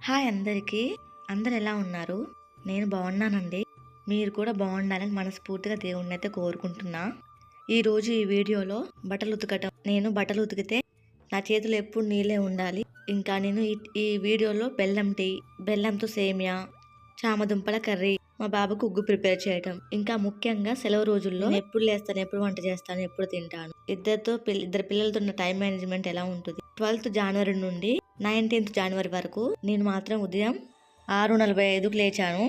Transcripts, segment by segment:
Hi అందరికీ. అందరు ఎలా ఉన్నారు? నేను బాగున్నానండి. మీరు కూడా బాగుండాలని మనస్ఫూర్తిగా దేవుణ్ణి అయితే కోరుకుంటున్నా ఈరోజు ఈ వీడియోలో బట్టలు ఉతకటం. నేను బట్టలు ఉతికితే నా చేతులు ఎప్పుడు నీళ్ళే ఉండాలి. ఇంకా నేను ఈ వీడియోలో బెల్లం టీ బెల్లంతో సేమియా చామదుంపల కర్రీ మా బాబుకు ఉగ్గు ప్రిపేర్ చేయటం. ఇంకా ముఖ్యంగా సెలవు రోజుల్లో ఎప్పుడు లేస్తాను ఎప్పుడు వంట చేస్తాను ఎప్పుడు తింటాను. ఇద్దరితో ఇద్దరు పిల్లలతో ఉన్న టైం మేనేజ్మెంట్ ఎలా ఉంటుంది? ట్వెల్త్ జనవరి నుండి నైన్టీన్త్ జనవరి వరకు నేను మాత్రం ఉదయం ఆరు నలభై ఐదుకు లేచాను.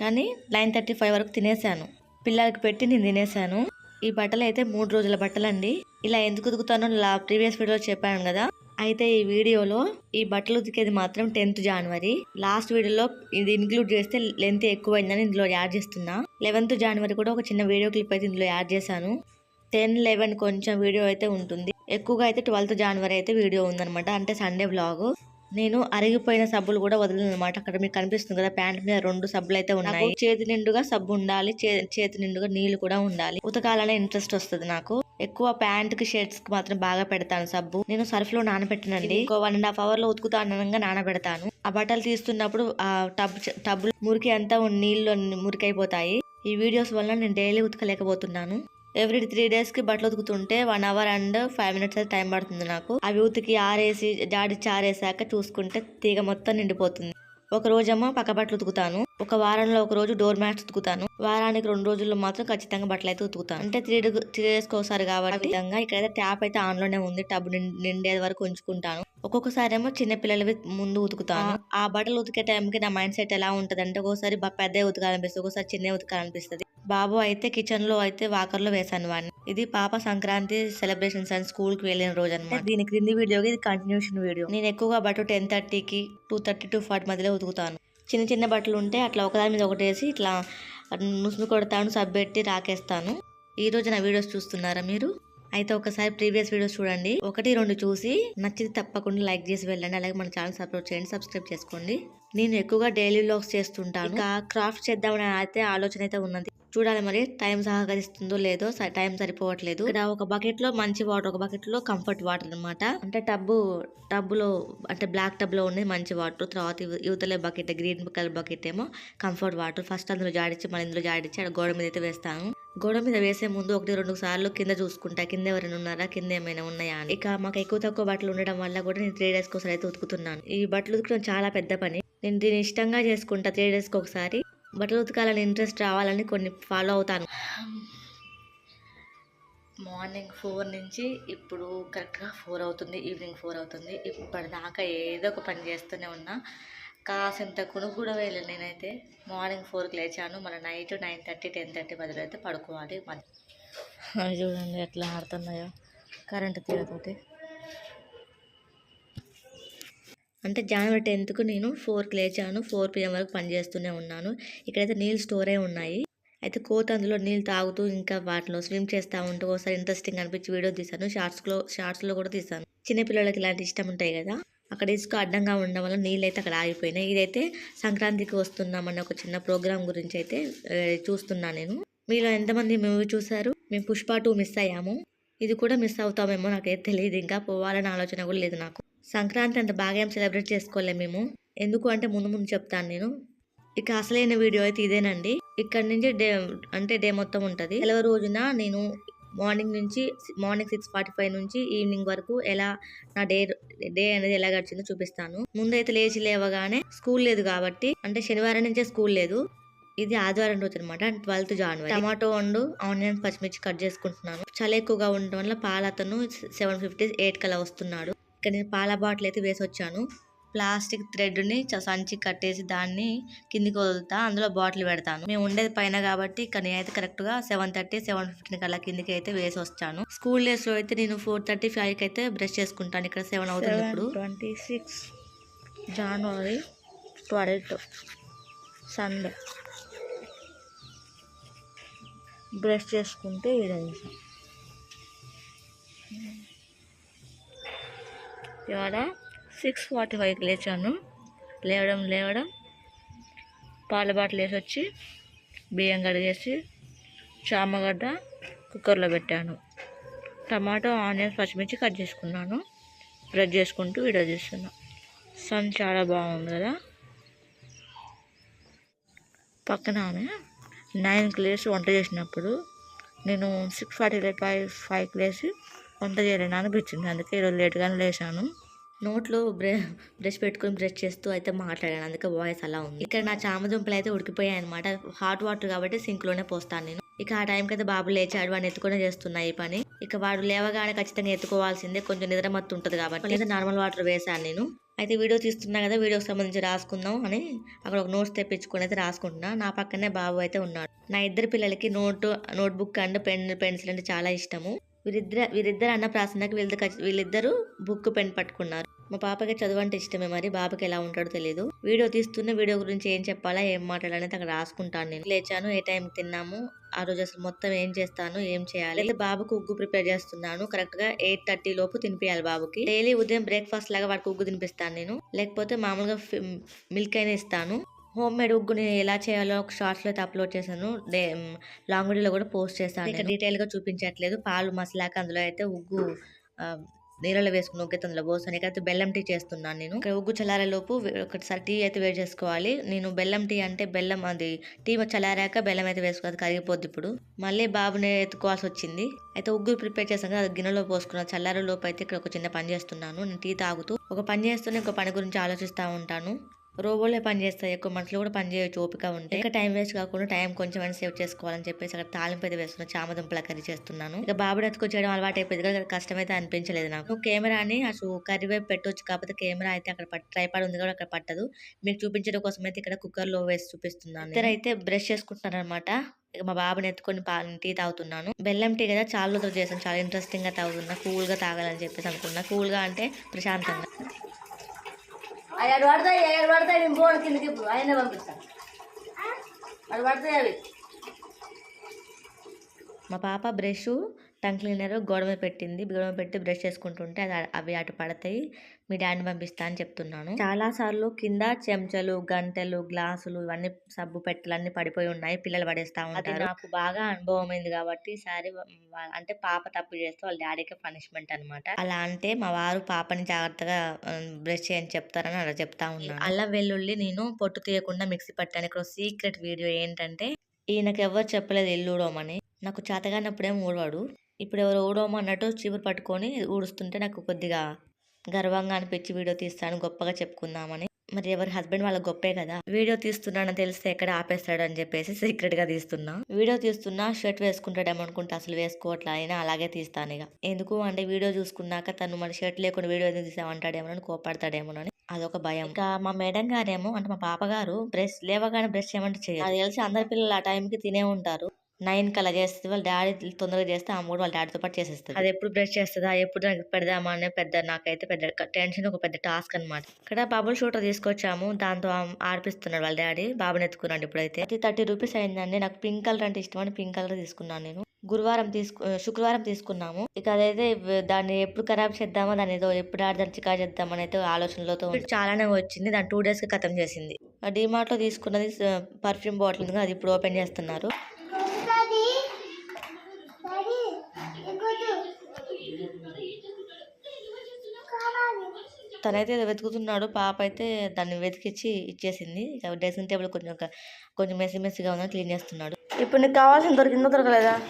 కానీ నైన్ థర్టీ ఫైవ్ వరకు తినేసాను పిల్లలకి పెట్టి నేను తినేసాను ఈ బట్టలు అయితే మూడు రోజుల బట్టలండి. ఇలా ఎందుకు ఉతుకుతానో ఇలా ప్రీవియస్ వీడియోలో చెప్పాను కదా. అయితే ఈ వీడియోలో ఈ బట్టలు ఉతికేది మాత్రం టెన్త్ జనవరి లాస్ట్ వీడియోలో ఇది ఇంక్లూడ్ చేస్తే లెంత్ ఎక్కువైందని ఇందులో యాడ్ చేస్తున్నా. లెవెన్త్ జనవరి కూడా ఒక చిన్న వీడియో క్లిప్ అయితే ఇందులో యాడ్ చేశాను. టెన్ లెవెన్ కొంచెం వీడియో అయితే ఉంటుంది. ఎక్కువగా అయితే ట్వెల్త్ జనవరి అయితే వీడియో ఉందన్నమాట. అంటే సండే బ్లాగ్ నేను అరిగిపోయిన సబ్బులు కూడా వదిలిన అనమాట అక్కడ మీకు కనిపిస్తుంది కదా ప్యాంట్ మీద రెండు సబ్బులు అయితే ఉన్నాయి. చేతి నిండుగా సబ్బు ఉండాలి చే- చేతి నిండుగా నీళ్ళు కూడా ఉండాలి. ఉతకాలనే ఇంట్రెస్ట్ వస్తుంది నాకు. ఎక్కువ ప్యాంట్కి షర్ట్స్కి మాత్రం బాగా పెడతాను సబ్బు. నేను సర్ఫ్లో నానబెట్టినండి. ఇంకో వన్ అండ్ హాఫ్ అవర్లో ఉతుకుతాను నానబెడతాను. ఆ బట్టలు తీస్తున్నప్పుడు ఆ టబ్ టబ్ మురికి అంతా నీళ్ళు మురికి అయిపోతాయి ఈ వీడియోస్ వల్ల నేను డైలీ ఉతకలేకపోతున్నాను. ఎవ్రీ త్రీ డేస్కి బట్టలు ఉతుకుతుంటే one hour and five minutes అయితే టైం పడుతుంది నాకు. అవి ఉతికి ఆరేసి జాడిచ్చి ఆరేసాక చూసుకుంటే తీగ మొత్తం నిండిపోతుంది. ఒక రోజేమో పక్క బట్టలు ఉతుకుతాను. ఒక వారంలో ఒక రోజు డోర్ మ్యాట్స్ ఉతుకుతాను. వారానికి రెండు రోజుల్లో మాత్రం ఖచ్చితంగా బట్టలు అయితే ఉతుకుతాను. అంటే త్రీ త్రీ డేస్ ఒకసారి కాబట్టి విధంగా ఇక్కడైతే ట్యాప్ అయితే ఆన్లోనే ఉంది. టబ్ నిండే వరకు ఉంచుకుంటాను. ఒక్కొక్కసారి ఏమో చిన్న పిల్లలవి ముందు ఉతుకుతాను. ఆ. బట్టలు ఉతికే టైంకి నా మైండ్ సెట్ ఎలా ఉంటది అంటే ఒక్కోసారి బ- పెద్ద ఉతకాలనిపిస్తుంది. ఒక్కోసారి చిన్న ఉతకాలనిపిస్తుంది. బాబు అయితే కిచెన్లో అయితే వాకర్లో వేశాను వేసాను వాడిని. ఇది పాప సంక్రాంతి సెలబ్రేషన్స్ అండ్ స్కూల్కి వెళ్ళిన రోజు అనమాట దీని క్రింది వీడియోకి ఇది కంటిన్యూషన్ వీడియో. నేను ఎక్కువగా బట్టలు టెన్ థర్టీకి టూ థర్టీ టూ ఫార్టీ మధ్యలో ఉతుకుతాను. చిన్న చిన్న బట్టలు ఉంటే అట్లా ఒకదాని మీద ఒకటి వేసి ఇట్లా నుసుము కొడతాను సబ్బెట్టి రాకేస్తాను. ఈ రోజు నా వీడియోస్ చూస్తున్నారా మీరు? అయితే ఒకసారి ప్రీవియస్ వీడియోస్ చూడండి. ఒకటి రెండు చూసి నచ్చితే తప్పకుండా లైక్ చేసి వెళ్ళండి. అలాగే మన ఛానల్ సపోర్ట్ చేయండి. సబ్స్క్రైబ్ చేసుకోండి. నేను ఎక్కువగా డైలీ వ్లాగ్స్ చేస్తుంటాను. ఇంకా క్రాఫ్ట్ చేద్దామని అయితే ఆలోచన అయితే ఉన్నది. చూడాలి మరి టైం సహకరిస్తుందో లేదో టైం సరిపోవట్లేదు. ఇక్కడ ఒక బకెట్లో మంచి వాటర్ ఒక బకెట్లో కంఫర్ట్ వాటర్ అన్నమాట. అంటే టబ్బు టబ్బులో అంటే బ్లాక్ టబ్లో ఉన్నాయి మంచి వాటర్ తర్వాత యువతలే బకెట్ గ్రీన్ కలర్ బకెట్ ఏమో కంఫర్ట్ వాటర్ ఫస్ట్ అందులో జాడించి మళ్ళీ ఇందులో జాడించి అక్కడ గోడ మీద అయితే వేస్తాను. గోడ మీద వేసే ముందు ఒకటి రెండు సార్లు కింద చూసుకుంటా. కింద ఎవరైనా ఉన్నారా? కింద ఏమైనా ఉన్నాయా అని. ఇక మాకు ఎక్కువ తక్కువ బట్టలు ఉండడం వల్ల కూడా నేను త్రీ డేస్కి కోసం అయితే ఉతుకుతున్నాను. ఈ బట్టలు ఉతుకడం చాలా పెద్ద పని. నేను దీన్ని ఇష్టంగా చేసుకుంటా త్రీ డేస్కి ఒకసారి. బట్టలు ఉతకాలని ఇంట్రెస్ట్ రావాలని కొన్ని ఫాలో అవుతాను. మార్నింగ్ ఫోర్ నుంచి ఇప్పుడు కరెక్ట్గా ఫోర్ అవుతుంది ఈవినింగ్ ఫోర్ అవుతుంది. ఇప్పటిదాకా ఏదో ఒక పని చేస్తూనే ఉన్నా. కాసింత కునుకు కూడా వేయలేదు నేనైతే మార్నింగ్ ఫోర్కి లేచాను. మన night nine thirty ten thirty మధ్యలో అయితే పడుకోవాలి. చూడండి ఎట్లా ఆడుతున్నాయో. కరెంటు తీరతోటి అంటే జనవరి టెన్త్కు నేను ఫోర్కి లేచాను ఫోర్ పిఎం వరకు పని చేస్తూనే ఉన్నాను. ఇక్కడైతే నీళ్ళు స్టోర్ అయి ఉన్నాయి. అయితే కోత అందులో నీళ్ళు తాగుతూ ఇంకా వాటిలో స్విమ్ చేస్తూ ఉంటూ ఒకసారి ఇంట్రెస్టింగ్ అనిపించి వీడియో తీశాను. షార్ట్స్లో షార్ట్స్లో కూడా తీశాను. చిన్నపిల్లలకి ఇలాంటి ఇష్టం ఉంటాయి కదా అక్కడ ఇసుక అడ్డంగా ఉండడం వల్ల నీళ్ళు అయితే అక్కడ ఆగిపోయినాయి. ఇదైతే సంక్రాంతికి వస్తున్నామన్న ఒక చిన్న ప్రోగ్రామ్ గురించి అయితే చూస్తున్నాను నేను. మీలో ఎంతమంది మూవీ చూసారు మేము పుష్ప టూ మిస్ అయ్యాము. ఇది కూడా మిస్ అవుతామేమో నాకైతే తెలియదు. ఇంకా పోవాలని ఆలోచన కూడా లేదు నాకు. సంక్రాంతి అంత బాగా ఏం సెలబ్రేట్ చేసుకోలేము మేము. ఎందుకు అంటే ముందు ముందు చెప్తాను నేను. ఇక అసలైన వీడియో అయితే ఇదేనండి. ఇక్కడ నుంచి డే అంటే డే మొత్తం ఉంటుంది. సెలవు రోజున నేను మార్నింగ్ నుంచి మార్నింగ్ సిక్స్ ఫార్టీ ఫైవ్ నుంచి ఈవినింగ్ వరకు ఎలా నా డే డే అనేది ఎలా గడిచిందో చూపిస్తాను. ముందైతే లేచి లేవగానే స్కూల్ లేదు కాబట్టి అంటే శనివారం నుంచే స్కూల్ లేదు. ఇది ఆదివారం రోజు అనమాట ట్వెల్త్ జాన్వరి. టమాటో వండు ఆనియన్ పచ్చిమిర్చి కట్ చేసుకుంటున్నాను. చలి ఎక్కువగా ఉండడం వల్ల పాల అతను సెవెన్ ఫిఫ్టీ ఎయిట్ కలా వస్తున్నాడు. ఇక్కడ నేను పాల బాటిల్ అయితే వేసి వచ్చాను ప్లాస్టిక్ థ్రెడ్ని సంచి కట్టేసి దాన్ని కిందికి వదులుతా అందులో బాటిల్ పెడతాను. మేము ఉండేది పైన కాబట్టి ఇక్కడ నేనైతే కరెక్ట్గా సెవెన్ థర్టీ సెవెన్ ఫిఫ్టీన్ కల్లా కిందికి అయితే వేసి వచ్చాను స్కూల్ డేస్లో అయితే నేను ఫోర్ థర్టీ ఫైవ్కి అయితే బ్రష్ చేసుకుంటాను. ఇక్కడ సెవెన్ అవుతుంది ఇప్పుడు. ట్వంటీ సిక్స్ జనవరి ట్వెల్త్ సండే. బ్రష్ చేసుకుంటే ఈరోజు ఇవాళ సిక్స్ ఫార్టీ ఫైవ్కి లేచాను. లేవడం లేవడం పాల బాటిల్ వేసి వచ్చి బియ్యం కడిగేసి చామగడ్డ కుక్కర్లో పెట్టాను. టమాటో ఆనియన్స్ పచ్చిమిర్చి కట్ చేసుకున్నాను. బ్రెడ్ చేసుకుంటూ వీడియో చేస్తున్నా సన్ చాలా బాగుంది కదా? పక్కన ఆమె నైన్కి లేచి వంట చేసినప్పుడు నేను సిక్స్ ఫార్టీ ఫైవ్ ఫైవ్కి లేచి వంట చేయలేను అనిపించింది అందుకే ఈరోజు లేట్గానే లేచాను. నోట్లో బ్రె బ్రష్ పెట్టుకొని బ్రష్ చేస్తూ అయితే మాట్లాడాను. అందుకే వాయిస్ అలా ఉంది. ఇక్కడ నా చామదుంపలు అయితే ఉడికిపోయాయి అనమాట హాట్ వాటర్ కాబట్టి సింక్లోనే పోస్తాను నేను. ఇక ఆ టైంకి అయితే బాబు లేచాడు. వాడిని ఎత్తుకొని చేస్తున్నా ఈ పని. ఇక వాడు లేవగానే ఖచ్చితంగా ఎత్తుకోవాల్సిందే. కొంచెం నిద్ర మత్తు ఉంటుంది కాబట్టి. లేదా నార్మల్ వాటర్ వేసాను నేను. అయితే వీడియో తీస్తున్నా కదా వీడియోకి సంబంధించి రాసుకుందాం అని అక్కడ ఒక నోట్స్ తెప్పించుకొని అయితే రాసుకుంటున్నా. నా పక్కనే బాబు అయితే ఉన్నాడు. నా ఇద్దరు పిల్లలకి note notebook and pen pencil అంటే చాలా ఇష్టము. వీరిద్దర వీరిద్దరు అన్న ప్రాసనకి వీళ్ళ వీళ్ళిద్దరూ బుక్ పెన్ పట్టుకున్నారు. మా పాపకి చదువు అంటే ఇష్టమే మరి బాబుకి ఎలా ఉంటాడో తెలియదు వీడియో తీస్తున్న వీడియో గురించి ఏం చెప్పాలా ఏం మాట్లాడాలని అక్కడ రాసుకుంటాను నేను. లేచాను ఏ టైం తిన్నాము ఆ రోజు అసలు మొత్తం ఏం చేస్తాను ఏం చేయాలి? లేదా బాబుకు ఉగ్గు ప్రిపేర్ చేస్తున్నాను కరెక్ట్గా ఎయిట్ థర్టీ లోపు తినిపించాలి బాబుకి. డైలీ ఉదయం బ్రేక్ఫాస్ట్ లాగా వాడికి ఉగ్గు తినిపిస్తాను నేను. లేకపోతే మామూలుగా మిల్క్ అయినా ఇస్తాను. హోమ్ మేడ్ ఉగ్గుని ఎలా చేయాలో ఒక షార్ట్స్లో అయితే అప్లోడ్ చేశాను. డే లాంగ్ వీడియోలో కూడా పోస్ట్ చేశాను ఇంకా డీటెయిల్గా చూపించట్లేదు. పాలు మసలాక అందులో అయితే ఉగ్గు నీళ్ళలో వేసుకుని ఉగ్గితే అందులో పోసాను. ఇక అయితే బెల్లం టీ చేస్తున్నాను నేను. ఉగ్గు చల్లారే లోపు వే- ఒకసారి టీ అయితే వేడి చేసుకోవాలి. నేను బెల్లం టీ అంటే బెల్లం అది టీ చల్లారాక బెల్లం అయితే వేసుకోవాలి కరిగిపోద్ది ఇప్పుడు. మళ్ళీ బాబుని ఎత్తుకోవాల్సి వచ్చింది. అయితే ఉగ్గు ప్రిపేర్ చేశాను కదా అది గిన్నెలో పోసుకున్న. చల్లారే లోపు అయితే ఇక్కడ ఒక చిన్న పని చేస్తున్నాను. నేను టీ తాగుతూ ఒక పని చేస్తూనే ఇంకో పని గురించి ఆలోచిస్తూ ఉంటాను. రోబోలే పని చేస్తాయి. ఎక్కువ మనుషులు కూడా పనిచేయచ్చు ఓపిక ఉంటే. ఇక టైం వేస్ట్ కాకుండా టైం కొంచెం అని సేవ్ చేసుకోవాలని చెప్పేసి అక్కడ తాలింపు అయితే వేస్తున్నా చామదుంపల కర్రీ చేస్తున్నాను. ఇక బాబుడు ఎత్తుకు చేయడం అలవాటు అయిపోయింది కదా కష్టమైతే అనిపించలేదు నాకు. కెమెరాని అసలు కర్రీ వైపు పెట్టొచ్చు కాకపోతే కెమెరా అయితే అక్కడ ట్రైపాడ్ ఉంది కూడా అక్కడ పట్టదు. మీకు చూపించడం కోసం అయితే ఇక్కడ కుక్కర్లో వేసి చూపిస్తున్నాను. ఇద్దరు అయితే బ్రష్ చేసుకుంటున్నారు అనమాట ఇక మా బాబుని ఎత్తుకొని టీ తాగుతున్నాను. బెల్లం టీ కదా చాలా రోజులు చేసాను చాలా ఇంట్రెస్టింగ్గా తాగుతున్నా. కూల్గా తాగాలని చెప్పేసి అనుకున్నా. కూల్గా అంటే ప్రశాంతంగా. అవి పడతాయి అటు పడతాయి మేము పోను కిందకి ఇప్పుడు. ఆయనే పంపిస్తాను అది పడతాయి అవి మా పాప బ్రష్ టంగ్ క్లీనర్ గోడ పెట్టింది. గోడమ పెట్టి బ్రష్ చేసుకుంటుంటే అది అవి అటు పడతాయి. మీ డాడీని పంపిస్తా అని చెప్తున్నాను. చాలా సార్లు కింద చెంచాలు గంటలు గ్లాసులు ఇవన్నీ సబ్బు పెట్టెలు అన్ని పడిపోయి ఉన్నాయి. పిల్లలు పడేస్తా ఉంటారు. నాకు బాగా అనుభవం అయింది కాబట్టి ఈసారి అంటే పాప తప్పు చేస్తే వాళ్ళ డాడీకి పనిష్మెంట్ అన్నమాట. అలా అంటే మా వారు పాపని జాగ్రత్తగా బ్రష్ చేయని చెప్తారని అలా చెప్తా ఉన్నాను. అల్లం వెల్లుల్లి నేను పొట్టు తీయకుండా మిక్సీ పట్టాను ఇక్కడ సీక్రెట్ వీడియో ఏంటంటే ఈయనకి ఎవరు చెప్పలేదు ఇల్లు ఊడవమని నాకు చేతగానప్పుడేం ఊడవాడు. ఇప్పుడు ఎవరు ఊడవమన్నట్టు చీపురు పట్టుకొని ఊడుస్తుంటే నాకు కొద్దిగా గర్వంగా అనిపించి వీడియో తీస్తాను గొప్పగా చెప్పుకుందామని. మరి ఎవరి హస్బెండ్ వాళ్ళ గొప్పే కదా. వీడియో తీస్తున్నానని తెలిస్తే ఎక్కడ ఆపేస్తాడు అని చెప్పేసి సీక్రెట్గా తీస్తున్నా. వీడియో తీస్తున్నా షర్ట్ వేసుకుంటాడేమో అనుకుంటే అసలు వేసుకోవట్లే అయినా అలాగే తీస్తాను ఇక. ఎందుకు అంటే వీడియో చూసుకున్నాక తను మన షర్ట్ లేకుండా వీడియో ఎందుకు తీసామంటాడేమో అని కోపడతాడేమోనని అదొక భయం. ఇంకా మా మేడం గారేమో అంటే మా పాప గారు బ్రష్ లేవగానే బ్రష్ చేయమంటే చేయాలి అది తెలిసి అందరి పిల్లలు ఆ టైంకి తినే ఉంటారు. నైన్ అలా చేస్తే వాళ్ళ డాడీ తొందరగా చేస్తే ఆ మూడు వాళ్ళ డాడీతో పాటు చేసేస్తుంది. అది ఎప్పుడు బ్రష్ చేస్తుందా ఎప్పుడు నాకు పెడదామా అనే పెద్ద నాకైతే పెద్ద టెన్షన్ ఒక పెద్ద టాస్క్ అన్నమాట. ఇక్కడ బబుల్ షూటర్ తీసుకొచ్చాము దాంతో ఆడిపిస్తున్నాడు వాళ్ళ డాడీ బాబుని ఎత్తుకున్నాడు ఇప్పుడైతే. అది థర్టీ రూపీస్ అయిందండి నాకు పింక్ కలర్ అంటే ఇష్టం అని పింక్ కలర్ తీసుకున్నాను నేను. గురువారం తీసుకు శుక్రవారం తీసుకున్నాము. ఇక అదైతే దాన్ని ఎప్పుడు ఖరాబ్ చేద్దామో దాన్ని ఏదో ఎప్పుడు ఆడదాన్ని చికా చేద్దామని అయితే ఆలోచనలతో చాలానే వచ్చింది దాన్ని టూ డేస్కి ఖతం చేసింది. డిమార్ట్లో తీసుకున్నది పర్ఫ్యూమ్ బాటిల్ ఉంది అది ఇప్పుడు ఓపెన్ చేస్తున్నారు. తనైతే ఏదో వెతుకుతున్నాడు పాప అయితే దాన్ని వెతికిచ్చి ఇచ్చేసింది. ఇక డ్రెస్సింగ్ టేబుల్ కొంచెం ఒక- కొంచెం మెస్సి మెస్సిగా ఉందని క్లీన్ చేస్తున్నాడు. ఇప్పుడు నీకు కావాల్సిన దొరికిందో దొరకలేదా?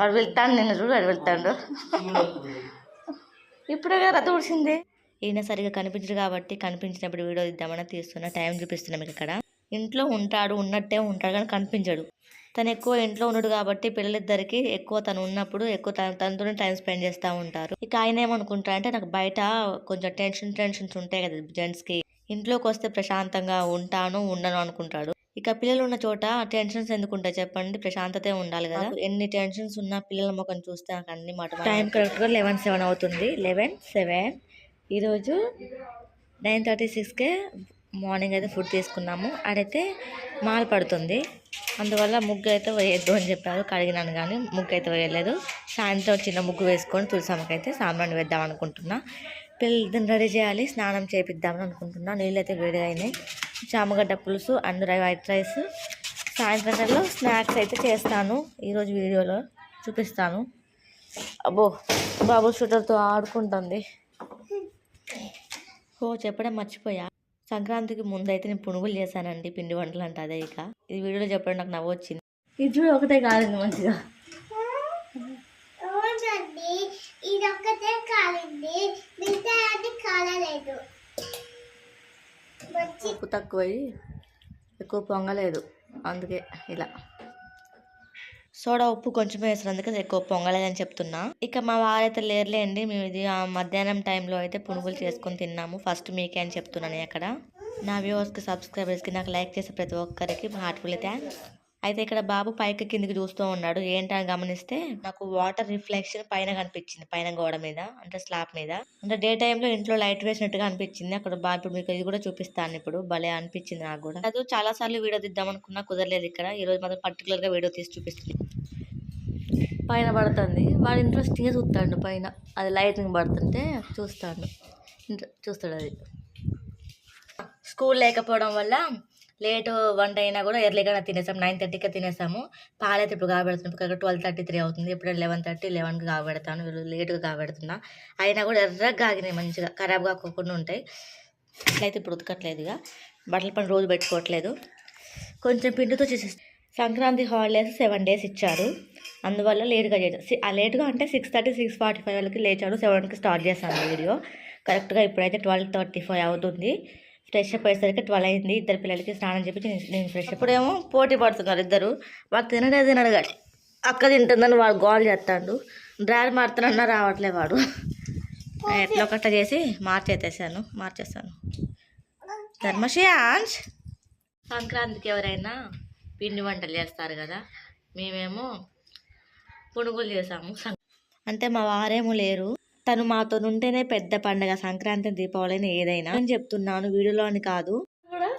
వాడు వెళ్తాను నిన్న చూడు వాడు వెళ్తాడు. ఇప్పుడే కదా తుడిసింది ఈయన సరిగా కనిపించడు కాబట్టి కనిపించినప్పుడు వీడియో ఇద్దామని తీస్తున్నా టైం చూపిస్తున్నా మీకు ఇక్కడ. ఇంట్లో ఉంటాడు ఉన్నట్టే ఉంటాడు కానీ కనిపించడు. తను ఎక్కువ ఇంట్లో ఉన్నాడు కాబట్టి పిల్లలిద్దరికి ఎక్కువ తను ఉన్నప్పుడు ఎక్కువ తన తనతోనే టైం స్పెండ్ చేస్తూ ఉంటారు. ఇక ఆయన ఏమనుకుంటారు అంటే నాకు బయట కొంచెం టెన్షన్ టెన్షన్స్ ఉంటాయి కదా జెంట్స్కి. ఇంట్లోకి వస్తే ప్రశాంతంగా ఉంటాను ఉండను అనుకుంటాడు. ఇక పిల్లలు ఉన్న చోట టెన్షన్స్ ఎందుకు ఉంటాయి చెప్పండి? ప్రశాంతతే ఉండాలి కదా. ఎన్ని టెన్షన్స్ ఉన్నా పిల్లల ముఖం చూస్తే నాకు అన్ని మాట టైం కరెక్ట్గా లెవెన్ సెవెన్ అవుతుంది. Eleven seven. ఈరోజు నైన్ థర్టీ సిక్స్కే మార్నింగ్ అయితే ఫుడ్ తీసుకున్నాము. ఆడైతే మాల్ పడుతుంది. అందువల్ల ముగ్గు అయితే వేయద్దు అని చెప్పారు. కడిగినాను కానీ ముగ్గు అయితే వేయలేదు. సాయంత్రం చిన్న ముగ్గు వేసుకొని తులసమ్మకైతే సాంబ్రాన్ని వేద్దాం అనుకుంటున్నా. పిల్లలు రెడీ చేయాలి. స్నానం చేపిద్దామని అనుకుంటున్నా. నీళ్ళు అయితే వేడిగా అయినాయి చామగడ్డ పులుసు అండ్ వైట్ రైస్. సాయంత్రం స్నాక్స్ అయితే చేస్తాను. ఈరోజు వీడియోలో చూపిస్తాను. అబ్బో బాబు షూటర్తో ఆడుకుంటుంది. ఓ చెప్పడం మర్చిపోయా? సంక్రాంతికి ముందైతే నేను పునుగులు చేశానండి పిండి వంటలు అంటే అదే ఇక. ఈ వీడియోలో చెప్పడం నాకు నవ్వు వచ్చింది ఇది చూడు ఒకటే కాలేదు మంచిగా. ఇది ఒక్కటే కాలింది మిగతా అది కాలలేదు. మంచి ఉప్పు తక్కువై ఎక్కువ పొంగలేదు అందుకే ఇలా. సోడా ఉప్పు కొంచెం వేసినందుకు ఎక్కువ పొంగలేదని చెప్తున్నా. ఇక మా వారైతే లేరులేండి. మేము ఇది ఆ మధ్యాహ్నం టైంలో అయితే పునుగులు చేసుకొని తిన్నాము. ఫస్ట్ మీకే అని చెప్తున్నాను అక్కడ నా వ్యూవర్స్కి సబ్స్క్రైబర్స్కి నాకు లైక్ చేసే ప్రతి ఒక్కరికి హార్ట్ఫుల్ థ్యాంక్స్. అయితే ఇక్కడ బాబు పైకి కిందికి చూస్తూ ఉన్నాడు. ఏంటని గమనిస్తే నాకు వాటర్ రిఫ్లెక్షన్ పైన కనిపించింది. పైన గోడ మీద అంటే స్లాబ్ మీద. అంటే డే టైంలో ఇంట్లో లైట్ వేసినట్టుగా అనిపించింది. అక్కడ బాబు ఇప్పుడు మీకు ఇది కూడా చూపిస్తాను ఇప్పుడు. భలే అనిపించింది నాకు కూడా. అది చాలా సార్లు వీడియో తీద్దాం అనుకున్నా కుదరలేదు ఇక్కడ. ఈ రోజు మాత్రం పర్టికులర్గా వీడియో తీసి చూపిస్తుంది పైన పడుతుంది. వాడు ఇంట్రెస్టింగ్గా చూస్తాడు పైన. అది లైటింగ్ పడుతుంటే చూస్తాడు. చూస్తాడు అది. స్కూల్ లేకపోవడం వల్ల లేట్ వంట అయినా కూడా ఎర్లీగా తినేసాము నైన్ థర్టీకే తినేసాము. పాలైతే ఇప్పుడు కాబెడుతున్నాం ఇప్పుడు ట్వెల్వ్ థర్టీ త్రీ అవుతుంది. ఇప్పుడు లెవెన్ థర్టీ లెవెన్కి కాబెడతాను వీళ్ళు లేట్గా కాబెడుతున్నా అయినా కూడా ఎర్రగా కాగినాయి మంచిగా ఖరాబ్ కాకుండా ఉంటాయి. అట్లయితే ఇప్పుడు ఉతకట్లేదు ఇక. బట్టల పని రోజు పెట్టుకోవట్లేదు. కొంచెం పిండితో చేసి సంక్రాంతి హాలిడేస్ సెవెన్ డేస్ ఇచ్చారు. అందువల్ల లేట్గా చేశారు ఆ లేట్గా అంటే six thirty six forty five వరకు లేచాడు. సెవెన్కి స్టార్ట్ చేశాను వీడియో. కరెక్ట్గా ఇప్పుడైతే ట్వెల్వ్ థర్టీ ఫైవ్ అవుతుంది. ఫ్రెష్ అప్ అయ్యేసరికి ట్వెల్వ్ అయింది. ఇద్దరు పిల్లలకి స్నానం చెప్పి నేను ఫ్రెష్ ఇప్పుడేమో పోటీ పడుతున్నారు ఇద్దరు. వాడు తినడే తినడు కానీ అక్క తింటుందని వాడు గోల్ చేస్తాడు. డ్రైవర్ మారుతానన్నా రావట్లే వాడు. ఎట్లా ఒకట్లా చేసి మార్చేసేసాను మార్చేసాను ధర్మశ్యాంశ్ సంక్రాంతికి ఎవరైనా పిండి వంటలు చేస్తారు కదా మేమేమో పునుగులు చేసాము. అంటే మా వారేమో లేరు. తను మాతో ఉంటేనే పెద్ద పండగ సంక్రాంతి దీపావళి ఏదైనా నేను చెప్తున్నాను వీడియోలో అని కాదు. కూడా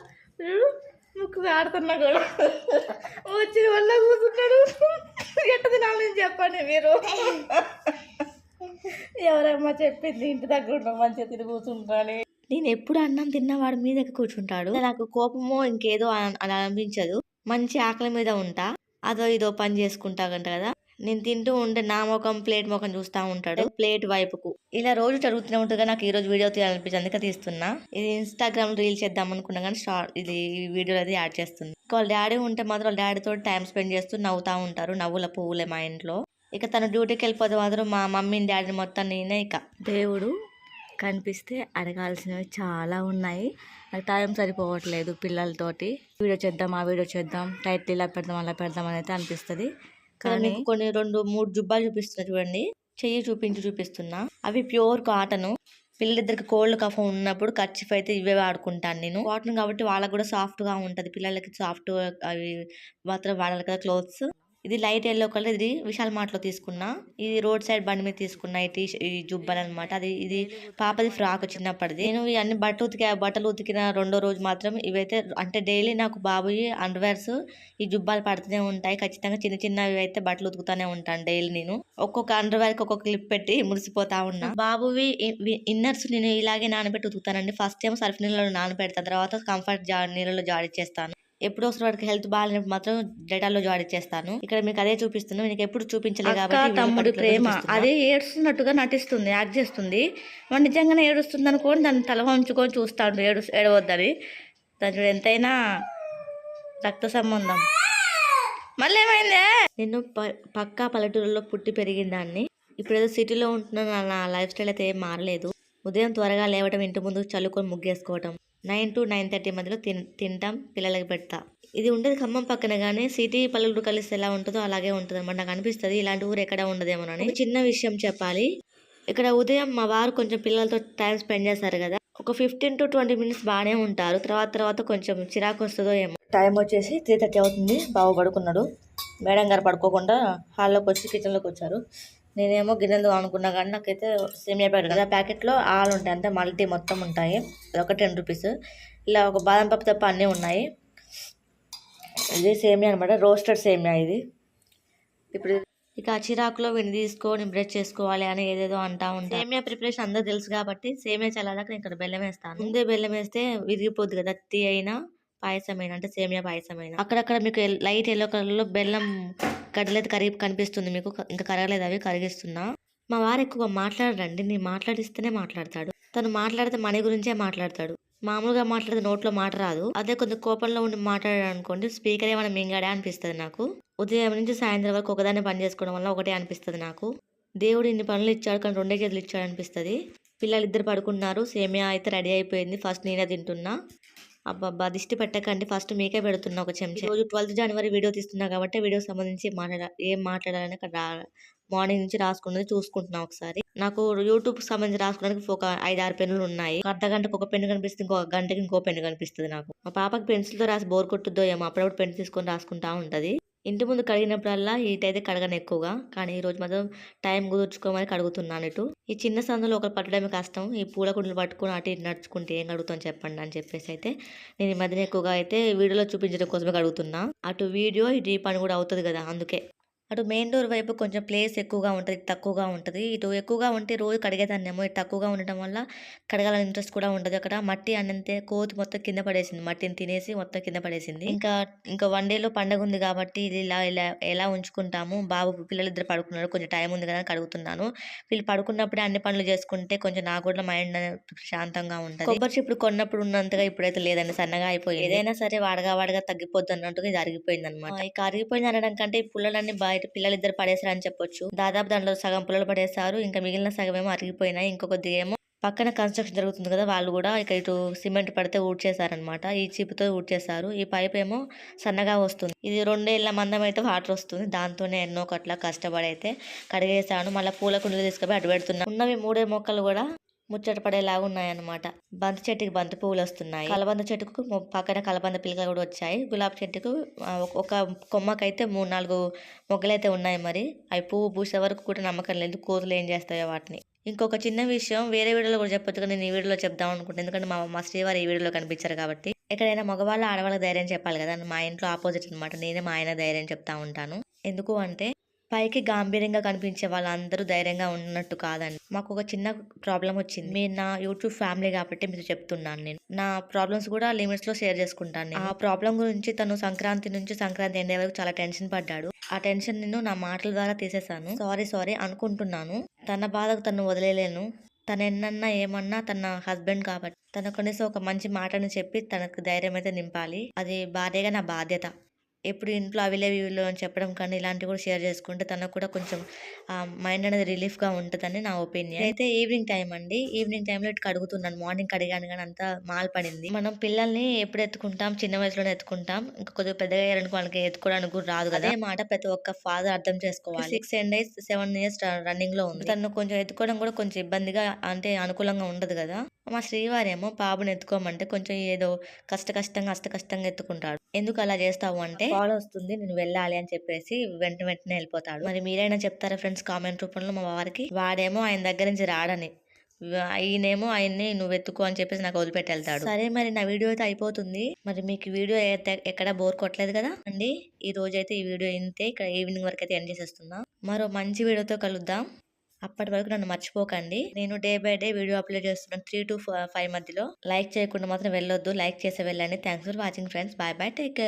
ముక్కు ఆడుతున్నా కూడా. వచ్చిన వల్ల కూర్చున్నాడు. ఎట్ట తినాలని చెప్పండి మీరు. ఎవరమ్మా చెప్పింది? ఇంటి దగ్గర ఉన్నాం మంచిగా తిరిగి కూర్చుంటాను. నేను ఎప్పుడు అన్నం తిన్నా వాడి మీద కూర్చుంటాడు. నాకు కోపమో ఇంకేదో అన- అలా అనిపించదు. మంచి ఆకలి మీద ఉంటా. అదో ఇదో పని చేసుకుంటా కదా. నేను తింటూ ఉంటే నా ముఖం ప్లేట్ ముఖం చూస్తూ ఉంటాడు. ప్లేట్ వైపుకు? ఇలా రోజు జరుగుతూనే ఉంటుంది? నాకు ఈ రోజు వీడియో తీయాలనిపించింది అందుకే తీస్తున్నా. ఇది ఇన్స్టాగ్రామ్ రీల్ చేద్దాం అనుకున్నా కానీ షార్ట్ ఇది వీడియో అది యాడ్ చేస్తుంది. ఇంకా వాళ్ళ డాడీ ఉంటే మాత్రం వాళ్ళ డాడీతో టైం స్పెండ్ చేస్తూ నవ్వుతా ఉంటారు నవ్వుల పువ్వులే మా ఇంట్లో. ఇక తను డ్యూటీకి వెళ్ళిపోతే మాత్రం మా మమ్మీని డాడీని మొత్తం నేనే ఇక. దేవుడు కనిపిస్తే అడగాల్సినవి చాలా ఉన్నాయి. నాకు టైం సరిపోవట్లేదు పిల్లలతోటి. వీడియో చేద్దాం ఆ వీడియో చేద్దాం టైటిల్ ఇలా పెడదాం అలా పెడదాం అని అయితే అనిపిస్తుంది. కానీ కొన్ని రెండు మూడు జుబ్బాలు చూపిస్తున్నా చూడండి. చెయ్యి చూపించి చూపిస్తున్నా. అవి ప్యూర్ కాటన్. పిల్లలిద్దరికి కోల్డ్ కఫ ఉన్నప్పుడు ఖర్చు అయితే ఇవే వాడుకుంటాను నేను. కాటన్ కాబట్టి వాళ్ళకి కూడా సాఫ్ట్గా ఉంటది. పిల్లలకి సాఫ్ట్ అవి మాత్రం వాడాలి కదా క్లోత్స్. ఇది లైట్ ఎల్లో కలర్ ఇది విశాల్ మార్ట్లో తీసుకున్నా. ఇది రోడ్ సైడ్ బండి మీద తీసుకున్నా ఈ టీ ఈ జుబ్బలు అనమాట అది ఇది పాపది ఫ్రాక్ చిన్నప్పటిది. నేను ఇవన్నీ బట్టలు ఉతికా బట్టలు ఉతికిన రెండో రోజు మాత్రం ఇవైతే అంటే డైలీ నాకు బాబుయి అండర్వేర్స్ ఈ జుబ్బాలు పడుతూనే ఉంటాయి. ఖచ్చితంగా చిన్న చిన్నవి అయితే బట్టలు ఉతుకుతూనే ఉంటాను డైలీ నేను. ఒక్కొక్క అండర్వేర్కి ఒక్కొక్క క్లిప్ పెట్టి మురిసిపోతా ఉన్నా. బాబువి ఇన్నర్స్ నేను ఇలాగే నానబెట్టి ఉతుకుతానండి. ఫస్ట్ టైం సర్ఫ్ నీళ్ళలో నానబెడతాను తర్వాత కంఫర్ట్ జా నీళ్ళలో జాడిచ్చేస్తాను. ఎప్పుడు ఒకసారి వాడికి హెల్త్ బాగాలేనప్పుడు మాత్రం డెటాల్లో జాడిచ్చేస్తాను ఇక్కడ మీకు అదే చూపిస్తున్నాను. మీకు ఎప్పుడు చూపించలేదు కాబట్టి తమ్ముడి ప్రేమ. అదే ఏడుస్తున్నట్టుగా నటిస్తుంది యాక్ట్ చేస్తుంది. వాడు నిజంగానే ఏడుస్తుంది అనుకోని దాన్ని తల వంచుకొని చూస్తాడు ఏడు ఏడవద్దని. దాని ఎంతైనా రక్త సంబంధం. మళ్ళీ ఏమైందే నేను ప- పక్కా పల్లెటూరులో పుట్టి పెరిగిన దాన్ని ఇప్పుడు ఏదో సిటీలో ఉంటున్న నా- నా లైఫ్ స్టైల్ అయితే ఏం మారలేదు. ఉదయం త్వరగా లేవటం ఇంటి ముందు చల్లుకొని ముగ్గేసుకోవటం. నైన్ టు నైన్ థర్టీ మధ్యలో తిన్ తింటాం పిల్లలకి పెడతా. ఇది ఉండేది ఖమ్మం పక్కన కానీ సిటీ పల్లెటూరు కలిస్తే ఎలా ఉంటుందో అలాగే ఉంటుంది అనమాట నాకు అనిపిస్తుంది ఇలాంటి ఊరు ఎక్కడ ఉండదేమోనని. అని చిన్న విషయం చెప్పాలి. ఇక్కడ ఉదయం మా వారు కొంచెం పిల్లలతో టైం స్పెండ్ చేస్తారు కదా. ఒక ఫిఫ్టీన్ టు ట్వంటీ మినిట్స్ బాగానే ఉంటారు. తర్వాత తర్వాత కొంచెం చిరాకు వస్తుందో ఏమో. టైం వచ్చేసి త్రీ థర్టీ అవుతుంది. బాబు పడుకున్నాడు. మేడం గారు పడుకోకుండా హాల్లోకి వచ్చి కిచెన్లోకి వచ్చారు. నేనేమో గిన్నెలు అనుకున్నా కానీ నాకైతే సేమియా ప్యాకెట్ కదా. ప్యాకెట్లో ఆలు ఉంటాయి. అంటే మల్టీ మొత్తం ఉంటాయి. ఒక టెన్ రూపీస్. ఇలా ఒక బాదం పప్పు తప్ప అన్నీ ఉన్నాయి. ఇది సేమియా అనమాట రోస్టెడ్ సేమియా ఇది. ఇప్పుడు ఇక చిరాకులో విని తీసుకొని బ్రష్ చేసుకోవాలి అని ఏదేదో అంటా ఉంటాను సేమియా ప్రిపరేషన్ అందరూ తెలుసు కాబట్టి సేమియా చల్లారాక నేను ఇక్కడ బెల్లం వేస్తాను. ముందే బెల్లం వేస్తే విరిగిపోద్ది కదా తీ అయినా. పాయసమైన? అంటే సేమియా పాయసమైన? అక్కడక్కడ మీకు లైట్ ఎల్లో కలర్లో బెల్లం గడ్డలైతే కరిగి కనిపిస్తుంది మీకు. ఇంకా కరగలేదు అవి? కరిగిస్తున్నా మా వారు ఎక్కువ మాట్లాడరండి. నేను మాట్లాడిస్తేనే మాట్లాడతాడు. తను మాట్లాడితే మనీ గురించే మాట్లాడతాడు. మామూలుగా మాట్లాడితే నోట్లో మాట రాదు. అదే కొంచెం కోపంలో ఉండి మాట్లాడాడు అనుకోండి స్పీకర్ ఏమైనా మింగాడే అనిపిస్తుంది నాకు. ఉదయం నుంచి సాయంత్రం వరకు ఒకదాన్ని పని చేసుకోవడం వల్ల ఒకటే అనిపిస్తుంది నాకు. దేవుడు ఇన్ని పనులు ఇచ్చాడు కానీ రెండే చేతులు ఇచ్చాడు అనిపిస్తుంది పిల్లలు ఇద్దరు పడుకున్నారు. సేమియా అయితే రెడీ అయిపోయింది. ఫస్ట్ నేనే తింటున్నా. అబ్బబ్బా దిష్టి పెట్టకండి. ఫస్ట్ మీకే పెడుతున్నా ఒక చెంచా. రోజు ట్వెల్త్ జనవరి వీడియో తీస్తున్నా కాబట్టి వీడియో సంబంధించి మాట్లాడ ఏం మాట్లాడాలని అక్కడ మార్నింగ్ నుంచి రాసుకున్నది చూసుకుంటున్నా ఒకసారి. నాకు యూట్యూబ్ సంబంధించి రాసుకోవడానికి ఒక ఐదు ఆరు పెన్నులు ఉన్నాయి. అర్ధ గంటకు ఒక పెన్ను కనిపిస్తుంది ఇంకో గంటకి ఇంకో పెన్ను కనిపిస్తుంది నాకు. మా పాపకి పెన్సిల్తో రాసి బోర్ కొట్టుద్దో ఏమో అప్పుడప్పుడు పెన్ను తీసుకొని రాసుకుంటా ఉంటది. ఇంటి ముందు కడిగినప్పుడల్లా ఇటైతే కడగను ఎక్కువగా. కానీ ఈ రోజు మాత్రం టైం కుదుర్చుకోమని కడుగుతున్నాను ఇటు. ఈ చిన్న సందులో ఒకరు పట్టడమే కష్టం. ఈ పూల కుండలు పట్టుకుని అటు ఇటు నడుచుకుంటే ఏం కడుగుతాం చెప్పండి అని చెప్పేసి అయితే నేను ఈ మధ్యన ఎక్కువగా అయితే వీడియోలో చూపించడం కోసమే కడుగుతున్నా. అటు వీడియో ఇటు ఈ పని కూడా అవుతుంది కదా అందుకే. అటు మెయిన్ డోర్ వైపు కొంచెం ప్లేస్ ఎక్కువగా ఉంటుంది తక్కువగా ఉంటుంది. ఇటు ఎక్కువగా ఉంటే రోజు కడిగేదాన్నేమో ఇటు తక్కువగా ఉండటం వల్ల కడగాలని ఇంట్రెస్ట్ కూడా ఉండదు. అక్కడ మట్టి అన్నంతే కోతి మొత్తం కింద పడేసింది. మట్టిని తినేసి మొత్తం కింద పడేసింది. ఇంకా ఇంకా వన్ డేలో పండగ ఉంది కాబట్టి ఇది ఇలా ఇలా ఎలా ఉంచుకుంటాము? బాబు పిల్లలు ఇద్దరు పడుకున్నారు. కొంచెం టైం ఉంది కదా కడుగుతున్నాను. వీళ్ళు పడుకున్నప్పుడే అన్ని పనులు చేసుకుంటే కొంచెం నాకు కూడా మైండ్ ప్రశాంతంగా ఉంటుంది. కొబ్బరి చెప్పుడు కొన్నప్పుడు ఉన్నంతగా ఇప్పుడైతే లేదండి. సన్నగా అయిపోయింది. ఏదైనా సరే వాడగా వాడగా తగ్గిపోద్ది అన్నట్టుగా ఇది అరిగిపోయింది అనమాట ఇక అరిగిపోయింది అనడం కంటే ఈ పుల్లలన్నీ బయట పిల్లలు ఇద్దరు పడేసారు అని చెప్పొచ్చు. దాదాపు దాంట్లో సగం పుల్లలు పడేశారు. ఇంకా మిగిలిన సగం ఏమో అరిగిపోయినాయి. ఇంకొకటి ఏమో పక్కన కన్స్ట్రక్షన్ జరుగుతుంది కదా వాళ్ళు కూడా ఇక ఇటు సిమెంట్ పడితే ఊడ్చేశారనమాట ఈ చీపుతో ఊడ్చేశారు. ఈ పైప్ ఏమో సన్నగా వస్తుంది. ఇది రెండేళ్ళ మందం అయితే వాటర్ వస్తుంది. దాంతోనే ఎన్నో కట్ల కష్టపడి అయితే కడిగేసాను మళ్ళీ పూల కుండలు తీసుకుపోయి అటు పెడుతున్నాను ఉన్నవి మూడే మొక్కలు కూడా ముచ్చట పడేలాగా ఉన్నాయన్నమాట. బంతి చెట్టుకి బంతి పువ్వులు వస్తున్నాయి. కలబంద చెట్టుకు పక్కన కలబంద పిల్లలు కూడా వచ్చాయి. గులాబీ చెట్టుకు ఒక- కొమ్మకైతే మూడు నాలుగు మొగ్గలైతే ఉన్నాయి మరి. అవి పువ్వు పూసే వరకు కూడా నమ్మకం లేదు. కోతులు ఏం చేస్తాయో వాటిని. ఇంకొక చిన్న విషయం వేరే వీడియోలో కూడా చెప్పొచ్చు కానీ నేను ఈ వీడియోలో చెప్దాం అనుకుంటున్నాను ఎందుకంటే మా మా శ్రీవారు ఈ వీడియోలో కనిపించారు కాబట్టి. ఎక్కడైనా మగవాళ్ళు ఆడవాళ్ళకి ధైర్యం చెప్పాలి కదా మా ఇంట్లో ఆపోజిట్ అనమాట నేనే మా ఆయన ధైర్యం చెప్తా ఉంటాను. ఎందుకు అంటే పైకి గాంభీర్యంగా కనిపించే వాళ్ళందరూ ధైర్యంగా ఉన్నట్టు కాదండి. మాకు ఒక చిన్న ప్రాబ్లం వచ్చింది. మీరు నా యూట్యూబ్ ఫ్యామిలీ కాబట్టి మీరు చెప్తున్నాను నేను. నా ప్రాబ్లమ్స్ కూడా లిమిట్స్లో షేర్ చేసుకుంటాను ఆ ప్రాబ్లం గురించి తను సంక్రాంతి నుంచి సంక్రాంతి ఎండే వరకు చాలా టెన్షన్ పడ్డాడు. ఆ టెన్షన్ నేను నా మాటల ద్వారా తీసేశాను. సారీ సారీ అనుకుంటున్నాను. తన బాధకు తను వదిలేలేను. తన ఎన్నన్నా ఏమన్నా తన హస్బెండ్ కాబట్టి తన కనీసం ఒక మంచి మాటని చెప్పి తనకు ధైర్యం అయితే నింపాలి. అది భార్యగా నా బాధ్యత. ఎప్పుడు ఇంట్లో అవిలే వీళ్ళు అని చెప్పడం కానీ ఇలాంటివి కూడా షేర్ చేసుకుంటే తనకు కూడా కొంచెం మైండ్ అనేది రిలీఫ్గా ఉంటుందని నా ఒపీనియన్. అయితే ఈవినింగ్ టైం అండి. ఈవినింగ్ టైంలో ఇటు కడుగుతున్నాను. మార్నింగ్ కడిగాను కానీ అంతా మాల్ పడింది మనం పిల్లల్ని ఎప్పుడు ఎత్తుకుంటాం? చిన్న వయసులోనే ఎత్తుకుంటాం. ఇంకా కొద్దిగా పెద్దగా అయ్యారనుకో వాళ్ళకి ఎత్తుకోవడానికి కూడా రాదు కదా. అదే మాట ప్రతి ఒక్క ఫాదర్ అర్థం చేసుకోవాలి. Six and days seven years రన్నింగ్లో ఉంది. తను కొంచెం ఎత్తుకోవడం కూడా కొంచెం ఇబ్బందిగా అంటే అనుకూలంగా ఉండదు కదా. మా శ్రీవారేమో పాపను ఎత్తుకోమంటే కొంచెం ఏదో కష్ట కష్టంగా అష్ట కష్టంగా ఎత్తుకుంటాడు. ఎందుకు అలా చేస్తావు అంటే కాల్ వస్తుంది నేను వెళ్ళాలి అని చెప్పేసి వెంట వెంటనే వెళ్ళిపోతాడు. మరి మీరైనా చెప్తారా ఫ్రెండ్స్ కామెంట్ రూపంలో మా వారికి? వాడేమో ఆయన దగ్గర నుంచి రాడని. వా- ఈయనేమో ఆయన్ని నువ్వు ఎత్తుకో అని చెప్పేసి నాకు వదిలిపెట్టి వెళ్తాడు. సరే మరి నా వీడియో అయితే అయిపోతుంది. మరి మీకు వీడియో ఎక్కడ బోర్ కొట్టలేదు కదా? అండి ఈ రోజు అయితే ఈ వీడియో ఇంతే. ఇక్కడ ఈవినింగ్ వరకు అయితే ఎండ్ చేసేస్తున్నా. మరో మంచి వీడియోతో కలుద్దాం. అప్పటి వరకు నన్ను మర్చిపోకండి. నేను day by day video upload చేస్తున్నాను త్రీ టు ఫైవ్ మధ్యలో. లైక్ చేయకుండా మాత్రం వెళ్ళొద్దు. లైక్ చేసి వెళ్ళండి. Thanks for watching friends. Bye bye. Take care.